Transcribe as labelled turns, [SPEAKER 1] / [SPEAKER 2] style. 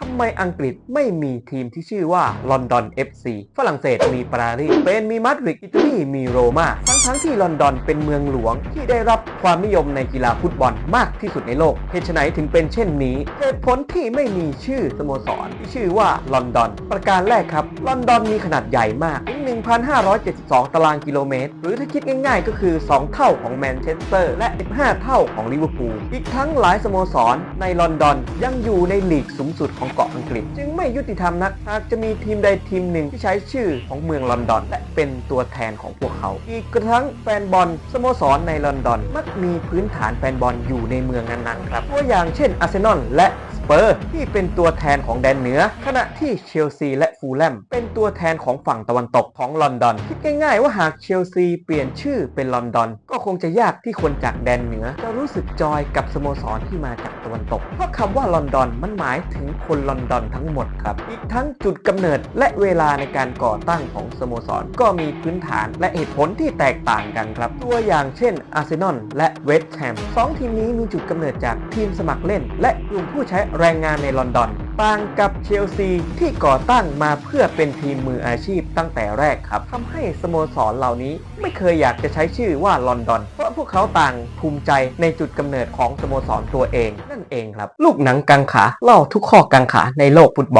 [SPEAKER 1] ทำไมอังกฤษไม่มีทีมที่ชื่อว่าลอนดอน FC ฝรั่งเศสมีปารีสเปนมีมาดริดอิตาลีมีโรมาทั้งทั้งๆที่ลอนดอนเป็นเมืองหลวงที่ได้รับความนิยมในกีฬาฟุตบอลมากที่สุดในโลกเหตุไฉนถึงเป็นเช่นนี้เหตุผลที่ไม่มีชื่อสโมสรที่ชื่อว่าลอนดอน ประการแรกครับ ลอนดอนมีขนาดใหญ่มาก 1,572 ตารางกิโลเมตร หรือถ้าคิดง่ายๆ ก็คือ 2 เท่าของแมนเชสเตอร์ และ 15 เท่าของลิเวอร์พูล อีกทั้งหลายสโมสรในลอนดอนยังอยู่ในลีกสูงสุดของเกาะอังกฤษ จึงไม่ยุติธรรมนัก หากจะมีทีมใดทีมหนึ่งที่ใช้ชื่อของเมืองลอนดอน และเป็นตัวแทนของพวกเขา อีกกระทั่งแฟนบอลสโมสรในลอนดอนมักมีพื้นฐานแฟนบอลอยู่ในเมืองนั้นๆครับตัวอย่างเช่นอาร์เซนอลและ เปอร์ ที่เป็นตัวแทนของแดนเหนือ ขณะที่เชลซีและฟูลแลมเป็นตัวแทนของฝั่งตะวันตกของลอนดอน คิดง่ายๆว่าหากเชลซีเปลี่ยนชื่อเป็นลอนดอน ก็คงจะยากที่คนจากแดนเหนือ จะรู้สึกจอยกับสโมสรที่มาจากตะวันตก เพราะคำว่าลอนดอนมันหมายถึงคนลอนดอนทั้งหมดครับ อีกทั้งจุดกำเนิดและเวลาในการก่อตั้งของสโมสร ก็มีพื้นฐานและเหตุผลที่แตกต่างกันครับ ตัวอย่างเช่นอาร์เซนอลและเวสต์แฮมสองทีมนี้มีจุดกำเนิดจากทีมสมัครเล่น และกลุ่มผู้ใช้แรงงานในลอนดอน ต่างกับเชลซีที่ก่อตั้งมาเพื่อเป็นทีมมืออาชีพตั้งแต่แรกครับทำให้สโมสรเหล่านี้ไม่เคยอยากจะใช้ชื่อว่าลอนดอน เพราะพวกเขาต่างภูมิใจในจุดกำเนิดของสโมสรตัวเอง นั่นเองครับ ลูกหนังกังขาเล่าทุกข้อกังขาในโลกฟุตบอล